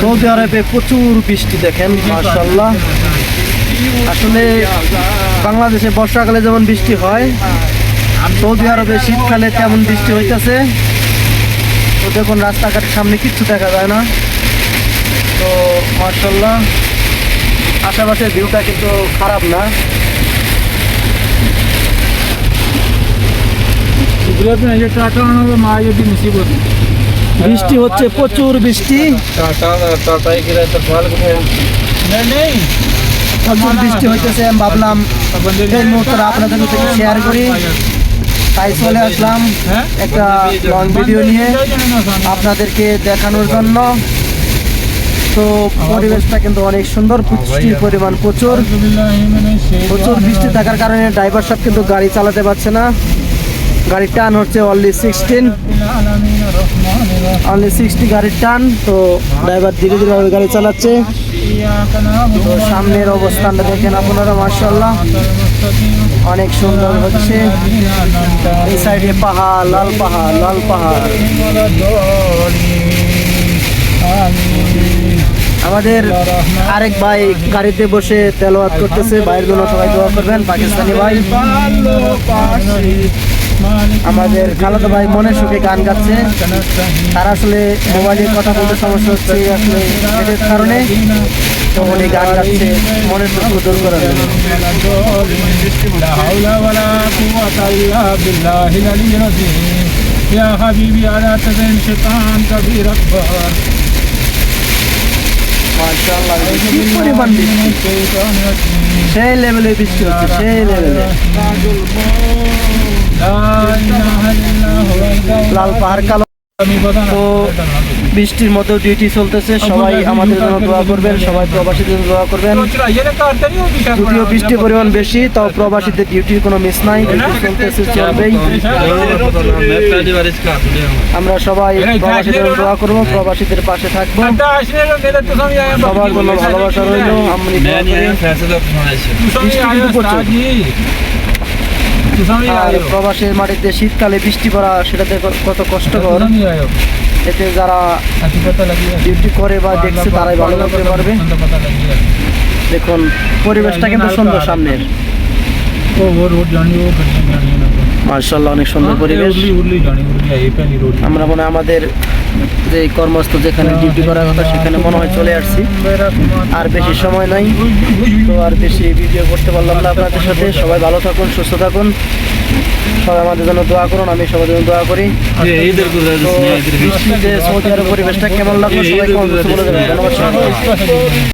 Saudi আরবে প্রচুর বৃষ্টি দেখেন মার্শাল্লাহ আসলে বাংলাদেশে বর্ষাকালে যেমন বৃষ্টি হয়, সৌদি আরবে শীতকালে তেমন বৃষ্টি হইতেছে। তো দেখুন, রাস্তাঘাটের সামনে কিচ্ছু দেখা যায় না। তো মার্শাল্লাহ আশেপাশের ভিউটা কিন্তু খারাপ না। ગુજરાતની આજે বৃষ্টি হচ্ছে, প্রচুর বৃষ্টি। প্রচুর বৃষ্টি হইতেছে, আমি ভাবলাম এই মুহূর্তে আপনাদের সাথে শেয়ার করি। তাই চলে আসলাম একটা লং ভিডিও নিয়ে আপনাদেরকে দেখানোর জন্য। তো পরিবেশটা কিন্তু অনেক সুন্দর, বৃষ্টির পরিমাণ প্রচুর। প্রচুর বৃষ্টি থাকার কারণে ড্রাইভার সাহেব কিন্তু গাড়ি চালাতে পারছে না। গাড়ির টান হচ্ছে অনলি সিক্সটিন অনলি সিক্সটি গাড়ির টান, তো ড্রাইভার ধীরে ধীরে গাড়ি চালাচ্ছে। তো সামনের অবস্থানটা দেখেন আপনারা মার্শাল্লাহ অনেক সুন্দর হচ্ছে। এই সাইডে পাহাড়, লাল পাহাড় লাল পাহাড়। আমাদের আরেক ভাই গাড়িতে বসে তেলোয়াত করতেছে। ভাইয়ের জন্য সবাই দোয়া করবেন, পাকিস্তানি ভাই। আমাদের খালাদা ভাই মনের সুখে গান গাচ্ছে। তারা আসলে মোবাইলে কথা বলতে সমস্যা হচ্ছে, আসলে এদের কারণে। তখন এই গান গাচ্ছে, মনের দূর করার يا حبيبي على شيطان كبير أكبر সেই লেভেলে বৃষ্টি লেভেলে লাল পাহাড় কালো তো বৃষ্টির মতো ডিউটি চলতেছে। সবাই আমাদের জন্য দোয়া করবেন সবাই প্রবাসীদের জন্য দোয়া করবেন। যদিও বৃষ্টির পরিমাণ বেশি তাও প্রবাসীদের ডিউটির কোনো মিস নাই চলতেছে চলবেই। আমরা সবাই প্রবাসীদের দোয়া করব প্রবাসীদের পাশে থাকব। সবার জন্য ভালোবাসা রইল আমি আর প্রবাসের মাটিতে শীতকালে বৃষ্টি পড়া সেটাতে কত কষ্টকর। এতে যারা ডিউটি করে বা দেখছে তারাই ভালো করতে পারবে। দেখুন পরিবেশটা কিন্তু সুন্দর সামনের। ও রোড জানি ও মার্শাল্লাহ অনেক সুন্দর পরিবেশ। আমরা মনে আমাদের যে কর্মস্থ যেখানে ডিউটি করার কথা সেখানে মনে হয় চলে আসছি। আর বেশি সময় নাই তো আর বেশি ভিডিও করতে পারলাম না আপনাদের সাথে। সবাই ভালো থাকুন সুস্থ থাকুন। সবাই আমাদের জন্য দোয়া করুন আমি সবার জন্য দোয়া করি। সৌদি আরব পরিবেশটা কেমন লাগল? সবাই ধন্যবাদ